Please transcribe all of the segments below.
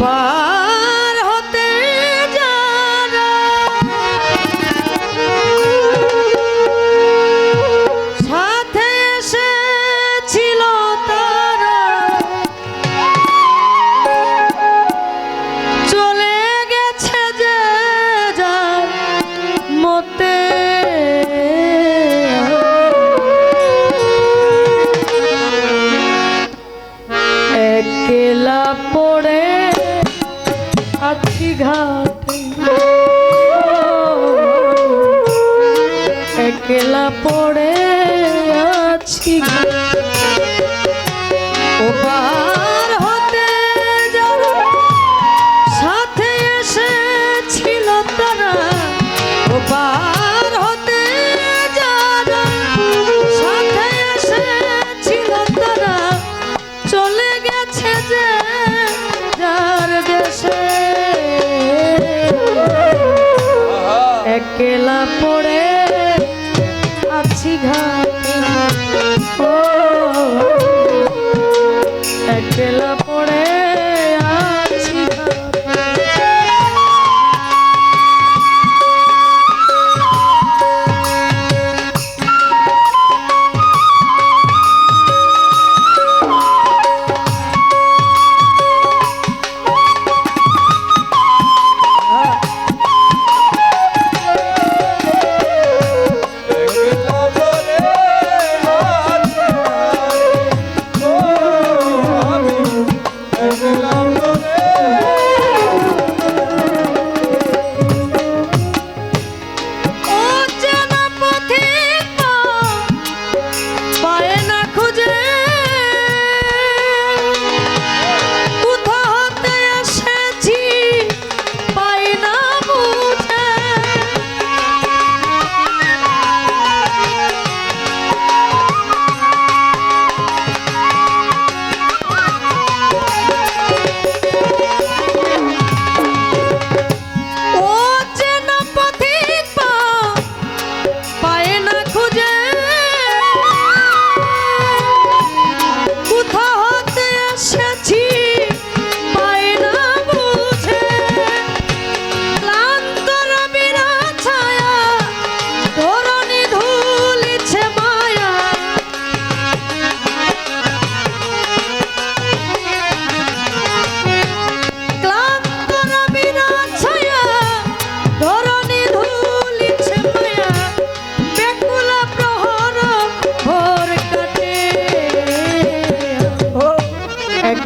পার হতে সাথে তারা। চলে গেছে যার মতে। পড়ে পাখি একলা পড়ে একলা পড়ে আছি ঘাটে। ও একলা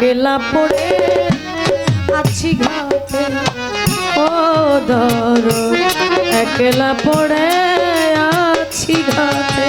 বেলা পড়ে আছি ঘাটে। ও ধর একলা পড়ে আছি ঘাটে।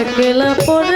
একলা পড়ে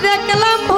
দেখলাম